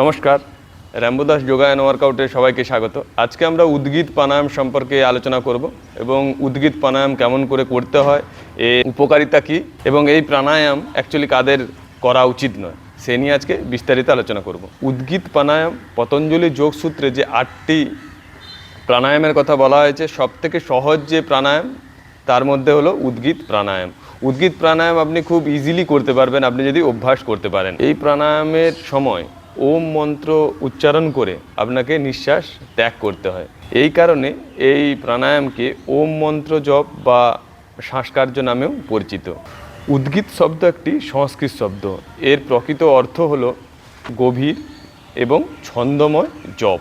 নমস্কার। রাম্বুদাস যোগা অ্যান্ড ওয়ার্কআউটে সবাইকে স্বাগত। আজকে আমরা উদ্গীত প্রাণায়াম সম্পর্কে আলোচনা করব এবং উদ্গীত প্রাণায়াম কেমন করে করতে হয় এর উপকারিতা কী এবং এই প্রাণায়াম অ্যাকচুয়ালি কাদের করা উচিত নয়, সে নিয়ে আজকে বিস্তারিত আলোচনা করব। উদ্গীত প্রাণায়াম, পতঞ্জলি যোগসূত্রে যে আটটি প্রাণায়ামের কথা বলা হয়েছে সব থেকে সহজ যে প্রাণায়াম, তার মধ্যে হলো উদ্গীত প্রাণায়াম। উদ্গীত প্রাণায়াম আপনি খুব ইজিলি করতে পারবেন, আপনি যদি অভ্যাস করতে পারেন। এই প্রাণায়ামের সময় ওম মন্ত্র উচ্চারণ করে আপনাকে নিঃশ্বাস ত্যাগ করতে হয়। এই কারণে এই প্রাণায়ামকে ওম মন্ত্র জপ বা শ্বাসকার্য নামেও পরিচিত। উদ্গীত শব্দ একটি সংস্কৃত শব্দ। এর প্রকৃত অর্থ হলো গভীর এবং ছন্দময় জপ।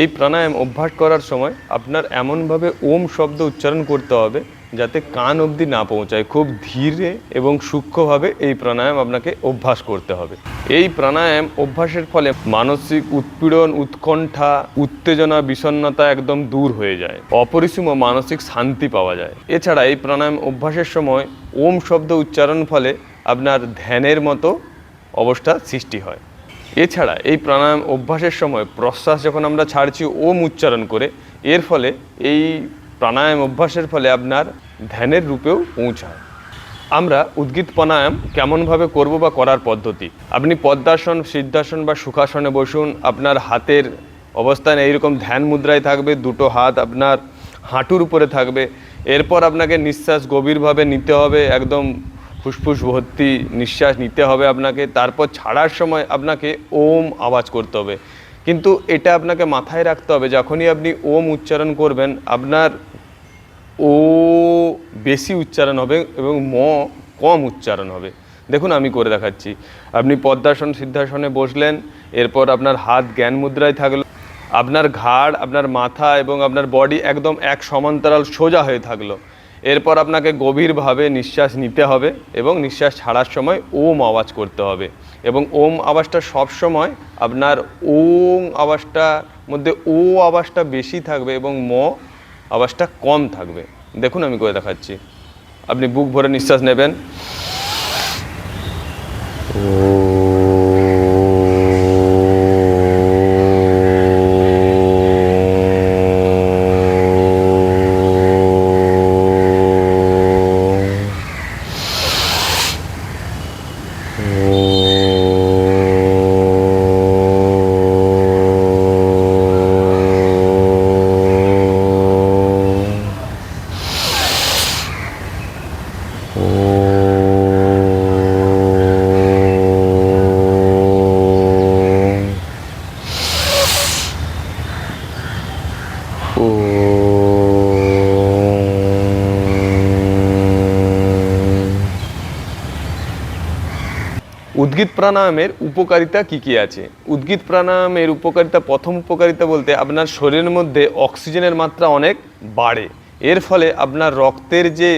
এই প্রাণায়াম অভ্যাস করার সময় আপনার এমনভাবে ওম শব্দ উচ্চারণ করতে হবে যাতে কান অবধি না পৌঁছায়। খুব ধীরে এবং সূক্ষ্মভাবে এই প্রাণায়াম আপনাকে অভ্যাস করতে হবে। এই প্রাণায়াম অভ্যাসের ফলে মানসিক উৎপীড়ন, উৎকণ্ঠা, উত্তেজনা, বিষণ্ণতা একদম দূর হয়ে যায়। অপরিসীম মানসিক শান্তি পাওয়া যায়। এছাড়া এই প্রাণায়াম অভ্যাসের সময় ওম শব্দ উচ্চারণ ফলে আপনার ধ্যানের মতো অবস্থা সৃষ্টি হয়। এছাড়া এই প্রাণায়াম অভ্যাসের সময় প্রশ্বাস যখন আমরা ছাড়ছি, ওম উচ্চারণ করে, এর ফলে এই প্রাণায়াম অভ্যাসের ফলে আপনার ধ্যানের রূপেও পৌঁছায়। আমরা উদ্গীত প্রাণায়াম কেমনভাবে করব বা করার পদ্ধতি? আপনি পদ্মাসন, সিদ্ধাসন বা সুখাসনে বসুন, আপনার হাতের অবস্থান এইরকম ধ্যান মুদ্রায় থাকবে, দুটো হাত আপনার হাঁটুর উপরে থাকবে। এরপর আপনাকে নিঃশ্বাস গভীরভাবে নিতে হবে, একদম ফুসফুস, ভর্তি নিঃশ্বাস নিতে হবে আপনাকে। তারপর ছাড়ার সময় আপনাকে ওম আওয়াজ করতে হবে। কিন্তু এটা আপনাকে মাথায় রাখতে হবে, যখনই আপনি ওম উচ্চারণ করবেন, আপনার ও বেশি উচ্চারণ হবে এবং ম কম উচ্চারণ হবে। দেখুন আমি করে দেখাচ্ছি। আপনি পদ্মাসন, সিদ্ধাসনে বসলেন, এরপর আপনার হাত জ্ঞান মুদ্রায় থাকল, আপনার ঘাড়, আপনার মাথা এবং আপনার বডি একদম এক সমান্তরাল সোজা হয়ে থাকল। এরপর আপনাকে গভীরভাবে নিঃশ্বাস নিতে হবে এবং নিঃশ্বাস ছাড়ার সময় ওম আওয়াজ করতে হবে এবং ওম আওয়াজটা সব সময় আপনার ওম আওয়াজটার মধ্যে ও আওয়াজটা বেশি থাকবে এবং ম আওয়াজটা কম থাকবে। দেখুন আমি করে দেখাচ্ছি। আপনি বুক ভরে নিঃশ্বাস নেবেন। উদ্গীত প্রাণায়ামের উপকারিতা কি কি আছে? উদ্গীত প্রাণায়ামের উপকারিতা, প্রথম উপকারিতা বলতে আপনার শরীরের মধ্যে অক্সিজেনের মাত্রা অনেক বাড়ে। এর ফলে আপনার রক্তের যে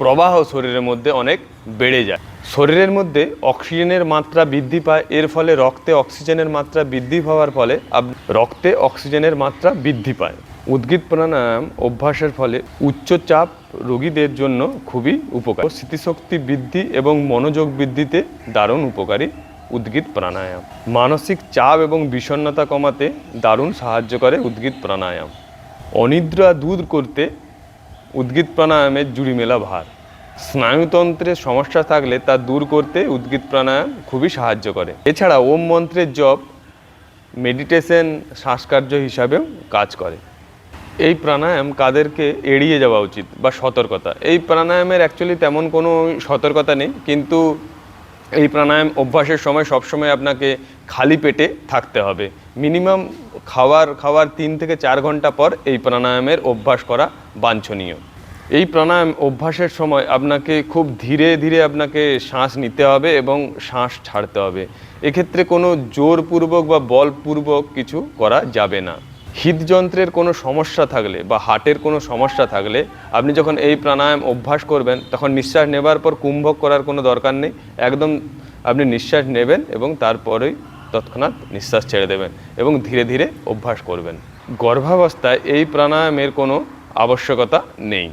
প্রবাহ শরীরের মধ্যে অনেক বেড়ে যায়। শরীরের মধ্যে অক্সিজেনের মাত্রা বৃদ্ধি পায়, এর ফলে রক্তে অক্সিজেনের মাত্রা বৃদ্ধি পাওয়ার ফলে রক্তে অক্সিজেনের মাত্রা বৃদ্ধি পায়। উদ্গীত প্রাণায়াম অভ্যাসের ফলে উচ্চচাপ রোগীদের জন্য খুবই উপকার। স্মৃতিশক্তি বৃদ্ধি এবং মনোযোগ বৃদ্ধিতে দারুণ উপকারী উদ্গীত প্রাণায়াম মানসিক চাপ এবং বিষণ্ণতা কমাতে দারুণ সাহায্য করে উদ্গীত প্রাণায়াম অনিদ্রা দূর করতে উদ্গীত প্রাণায়ামের জুড়ি মেলা ভার। স্নায়ুতন্ত্রের সমস্যা থাকলে তা দূর করতে উদ্গীত প্রাণায়াম খুবই সাহায্য করে। এছাড়া ওম মন্ত্রের জপ, মেডিটেশন, শ্বাসকার্য হিসাবেও কাজ করে। এই প্রাণায়াম কাদেরকে এড়িয়ে যাওয়া উচিত বা সতর্কতা। এই প্রাণায়ামের অ্যাকচুয়ালি তেমন কোনো সতর্কতা নেই, কিন্তু এই প্রাণায়াম অভ্যাসের সময় সবসময় আপনাকে খালি পেটে থাকতে হবে। মিনিমাম খাওয়ার খাওয়ার তিন থেকে চার ঘণ্টা পর এই প্রাণায়ামের অভ্যাস করা বাঞ্ছনীয়। এই প্রাণায়াম অভ্যাসের সময় আপনাকে খুব ধীরে ধীরে আপনাকে শ্বাস নিতে হবে এবং শ্বাস ছাড়তে হবে। এক্ষেত্রে কোনো জোরপূর্বক বা বলপূর্বক কিছু করা যাবে না। হৃদযন্ত্রের কোনো সমস্যা থাকলে বা হার্টের কোনো সমস্যা থাকলে আপনি যখন এই প্রাণায়াম অভ্যাস করবেন, তখন নিঃশ্বাস নেবার পর কুম্ভক করার কোনো দরকার নেই। একদম আপনি নিঃশ্বাস নেবেন এবং তারপরেই তৎক্ষণাৎ নিঃশ্বাস ছেড়ে দেবেন এবং ধীরে ধীরে অভ্যাস করবেন। গর্ভাবস্থায় এই প্রাণায়ামের কোনো আবশ্যকতা নেই।